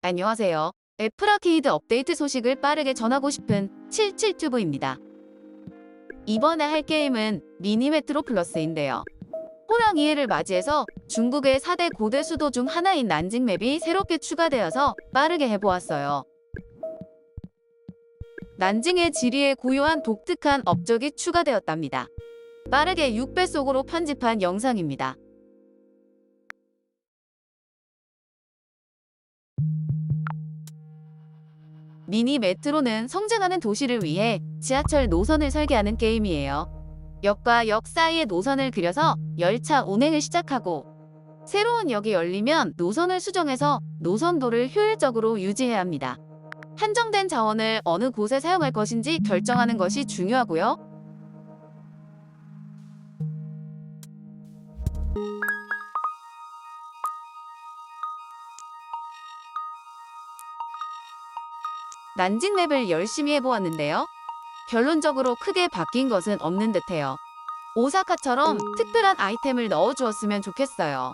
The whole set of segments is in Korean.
안녕하세요. 애플 아케이드 업데이트 소식을 빠르게 전하고 싶은 77튜브입니다. 이번에 할 게임은 미니 메트로 플러스인데요. 호랑이해를 맞이해서 중국의 4대 고대 수도 중 하나인 난징 맵이 새롭게 추가되어서 빠르게 해보았어요. 난징의 지리에 고요한 독특한 업적이 추가되었답니다. 빠르게 6배속으로 편집한 영상입니다. 미니 메트로는 성장하는 도시를 위해 지하철 노선을 설계하는 게임이에요. 역과 역 사이의 노선을 그려서 열차 운행을 시작하고 새로운 역이 열리면 노선을 수정해서 노선도를 효율적으로 유지해야 합니다. 한정된 자원을 어느 곳에 사용할 것인지 결정하는 것이 중요하고요. 난징 맵을 열심히 해보았는데요. 결론적으로 크게 바뀐 것은 없는 듯해요. 오사카처럼 특별한 아이템을 넣어주었으면 좋겠어요.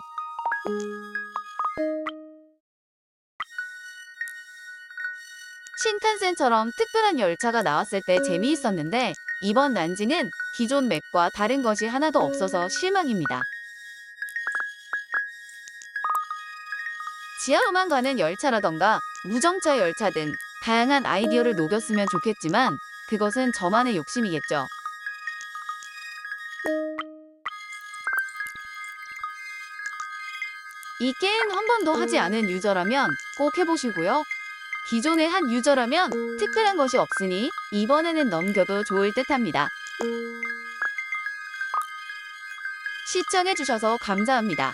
신칸센처럼 특별한 열차가 나왔을 때 재미있었는데 이번 난징은 기존 맵과 다른 것이 하나도 없어서 실망입니다. 지하로만 가는 열차라던가 무정차 열차 등 다양한 아이디어를 녹였으면 좋겠지만 그것은 저만의 욕심이겠죠. 이 게임 한 번도 하지 않은 유저라면 꼭 해보시고요. 기존의 한 유저라면 특별한 것이 없으니 이번에는 넘겨도 좋을 듯 합니다. 시청해주셔서 감사합니다.